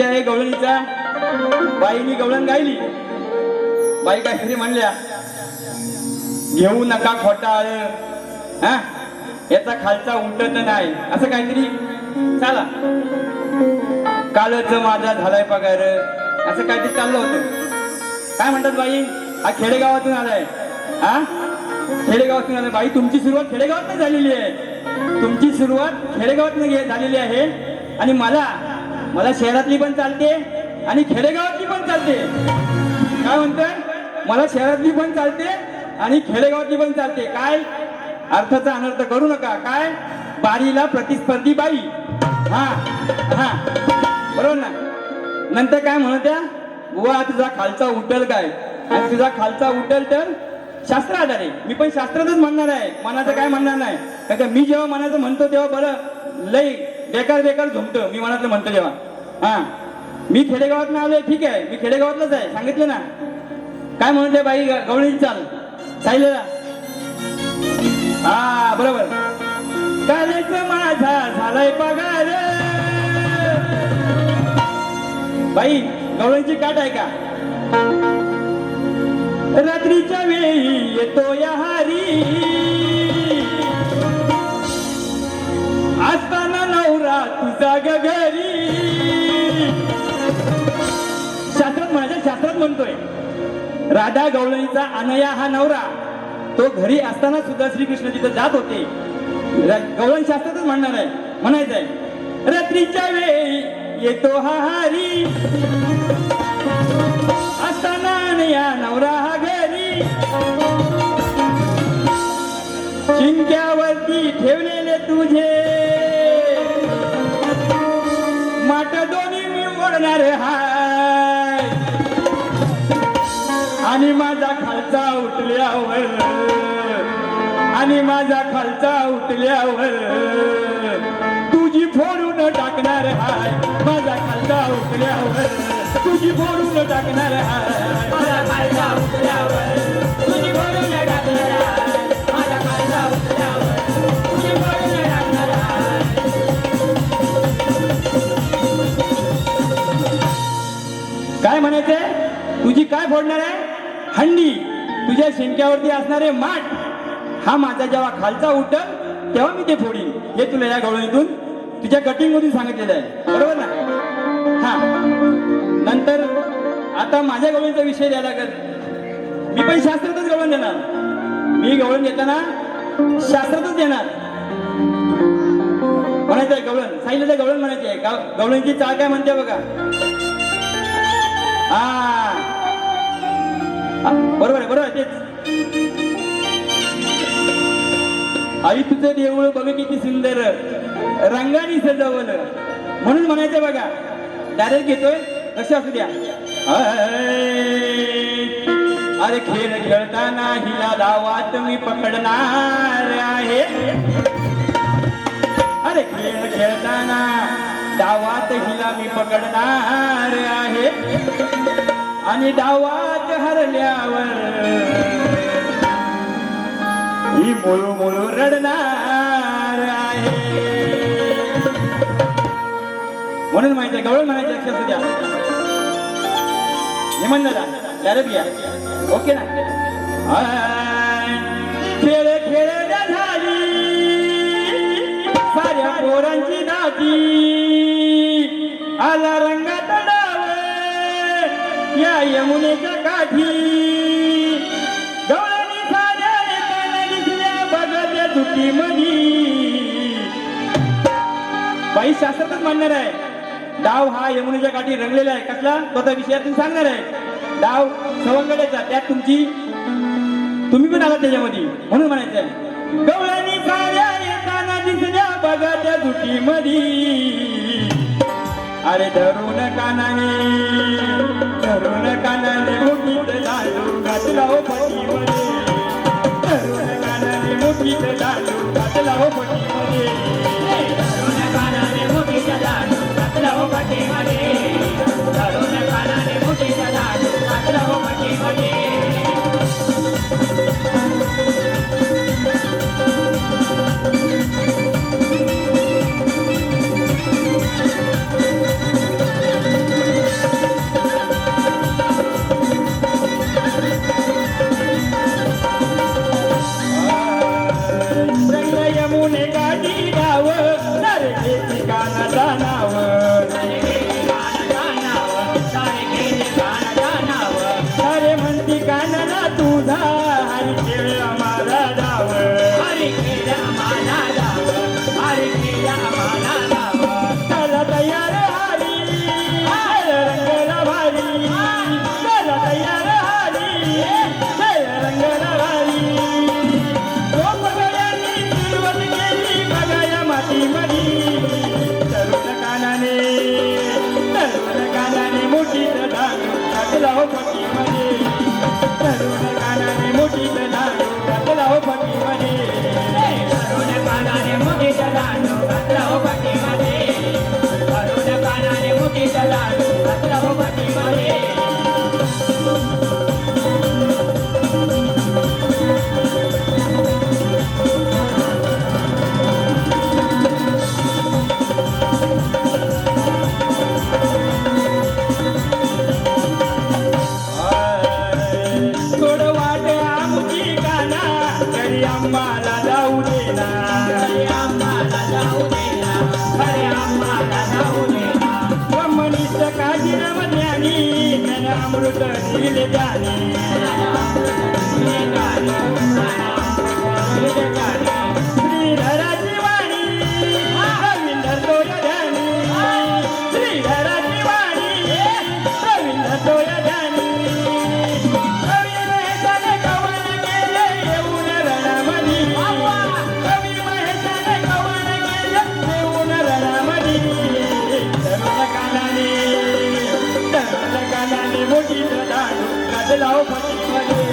विषय आहे गवळणीचा बाईनी गवळण गायली. बाई काहीतरी म्हणल्या घेऊ नका खोटाळ हा? याचा खालचा उमटत नाही. असं काहीतरी. चाला. कालच माझा झालाय पगार. असं काहीतरी चाललं होतं. काय म्हणतात बाई? हा खेडेगावातून आलाय. हा? खेडेगावातून आलाय. बाई तुमची सुरुवात खेडेगावात झालेली आहे. तुमची सुरुवात खेडेगावातून झालेली आहे. आणि मला मला शहरातली पण चालते आणि खेडेगावातली पण चालते. काय म्हणतोय? मला शहरातली पण चालते आणि खेडेगावातली पण चालते. काय? अर्थाचा अनर्थ करू नका. काय? बारीला प्रतिस्पर्धी बाई. हा हा. बरोबर ना? नंतर काय म्हणत्या बुवा तुझा खालचा उठल काय? आणि तुझा खालचा उठल तर शास्त्र आधारे. मी पण शास्त्रातच म्हणणार आहे. मनाचं काय म्हणणार नाही. कारण मी जेव्हा मनाचं म्हणतो तेव्हा बरं लई बेकार बेकार झुमतं मी मनातलं म्हणतो जेव्हा. हा. मी खेडेगावात आलोय ठीक आहे. मी खेडेगावातलंच आहे. सांगितलं ना? काय म्हणते बाई? गवळी चाल. सायलेला हा बरोबर. कालच माझा झालाय पगार. बाई गवळींची काट आहे का? रात्रीच्या वेळी येतो या हारी. तुझा घरी. शास्त्रात माझ्या शास्त्रात म्हणतोय राधा गवळणीचा अनया हा नवरा तो घरी असताना सुद्धा श्रीकृष्ण तिथं जात होते. गवळण शास्त्रातच म्हणणार आहे म्हणायचं आहे रात्रीच्या वेळी येतो हा हरी. असताना अनया नवरा हा घरी. चिंक्यावरती ठेवलेले तुझे करणार हाय. आणि माझा खालचा उठल्यावर आणि माझा खालचा उठल्यावर तुझी फोडून टाकणार हाय. माझा खालचा उठल्यावर तुझी फोडून टाकणार हाय. माझा खालचा उठल्यावर तुझी फोडून टाकणार काय फोडणार आहे? हंडी. तुझ्या शिंक्यावरती असणारे माठ. हा माझा जेव्हा खालचा उठल तेव्हा मी ते फोडीन. हे तुला या गवळणीतून तुझ्या कटिंग मधून सांगितलेलं आहे. बरोबर ना? हा. नंतर आता माझ्या गवळणीचा विषय द्यायला लागत मी पण शास्त्रातच गवळण देणार. मी गवळण घेताना शास्त्रातच देणार. आहे गवळण. सांगितलं गवळण म्हणायची आहे. गाव- गवळणीची चाळ काय म्हणते बघा? हा, बरोबर आहे बरोबर तेच. आई तुझं देऊळ बघ किती सुंदर. रंगाने सजवलं. म्हणून म्हणायचं बघा. डायरेक्ट घेतोय? लक्ष असू द्या. अरे खेळ खेळताना हिला डावात मी पकडणार आहे. अरे खेळ खेळताना डावात हिला मी पकडणार आहे. आणि डावात हरल्यावर ही मुळू मुळू रडणार आहे. म्हणून माहिती आहे गवळ म्हणायचे लक्षात असू द्या. निमन म्हण दादा डायरेक्ट घ्या ओके ना? खेळ खेळ झाली. साऱ्या पोरांची नाती. आला रंग या यमुनेच्या काठी. गवळणी साऱ्या येताना दिसल्या बघत्या चुकीमधी बाई शास्त्रातच मांडणार आहे. डाव हा यमुनेच्या काठी रंगलेला आहे. कसला? तो त्या विषयातून सांगणार आहे. डाव सवंगड्याचा त्यात तुमची तुम्ही पण आलात त्याच्यामध्ये. म्हणून म्हणायचं आहे गवळणी साऱ्या येताना दिसल्या बघा त्या दुटीमध्ये अरे धरून कानाने धरून कानाने मुठीत लाडू घातला हो पटीमध्ये धरून कानाने मुठीत लाडू घातला हो पटीमध्ये धरून कानाने मुठीत लाडू घातला हो पटीमध्ये Yamba la daunina Yamba अमृत गाणे પતિ લડાયો લાવો પતિ